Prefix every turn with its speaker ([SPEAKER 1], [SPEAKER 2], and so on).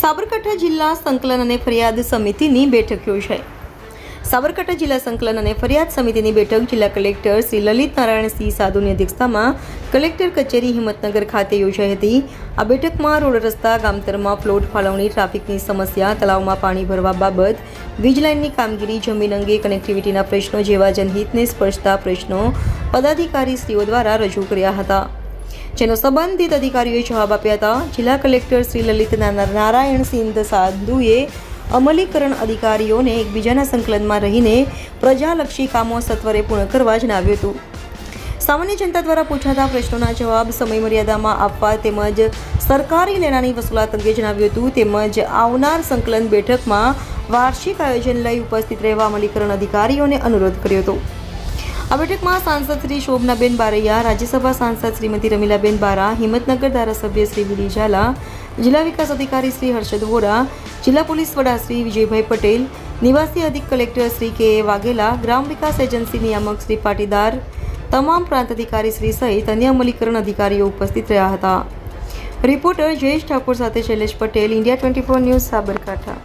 [SPEAKER 1] સાબરકાંઠા જિલ્લા સંકલન અને ફરિયાદ સમિતિની બેઠક યોજાઈ. સાબરકાંઠા જિલ્લા સંકલન અને ફરિયાદ સમિતિની બેઠક જિલ્લા કલેક્ટર શ્રી લલિત નારાયણ સિંહ સાધુની અધ્યક્ષતામાં કલેક્ટર કચેરી હિંમતનગર ખાતે યોજાઈ હતી. આ બેઠકમાં રોડ રસ્તા, ગામતરમાં પ્લોટ ફાળવણી, ટ્રાફિકની સમસ્યા, તળાવમાં પાણી ભરવા બાબત, વીજ લાઇનની કામગીરી, જમીન અંગે કનેક્ટિવિટીના પ્રશ્નો જેવા જનહિતને સ્પર્શતા પ્રશ્નો પદાધિકારીશ્રીઓ દ્વારા રજૂ કર્યા હતા. જેનો સંબંધિત અધિકારીઓએ જવાબ આપ્યા હતા. જિલ્લા કલેક્ટર શ્રી લલિત નારાયણ સિંધ સાધુએ અમલીકરણ અધિકારીઓને એકબીજાના સંકલનમાં રહીને પ્રજાલક્ષી કામો સત્વરે પૂર્ણ કરવા જણાવ્યું હતું. સામાન્ય જનતા દ્વારા પૂછાતા પ્રશ્નોના જવાબ સમય મર્યાદામાં આપવા તેમજ સરકારી લેણાની વસૂલાત અંગે જણાવ્યું હતું. તેમજ આવનાર સંકલન બેઠકમાં વાર્ષિક આયોજન લઈ ઉપસ્થિત રહેવા અમલીકરણ અધિકારીઓને અનુરોધ કર્યો હતો. આ બેઠકમાં સાંસદ શ્રી શોભનાબેન બારૈયા, રાજ્યસભા સાંસદ શ્રીમતી રમીલાબેન બારા, હિંમતનગર ધારાસભ્ય શ્રી વિડી ઝાલા, જિલ્લા વિકાસ અધિકારી શ્રી હર્ષદ વોરા, જિલ્લા પોલીસ વડા શ્રી વિજયભાઈ પટેલ, નિવાસી અધિક કલેક્ટર શ્રી કે વાઘેલા, ગ્રામ વિકાસ એજન્સી નિયામક શ્રી પાટીદાર, તમામ પ્રાંત અધિકારી શ્રી સહિત અન્ય અમલીકરણ અધિકારીઓ ઉપસ્થિત રહ્યા હતા. રિપોર્ટર જયેશ ઠાકોર સાથે Shailesh Patel, India twenty four news Sabarkantha.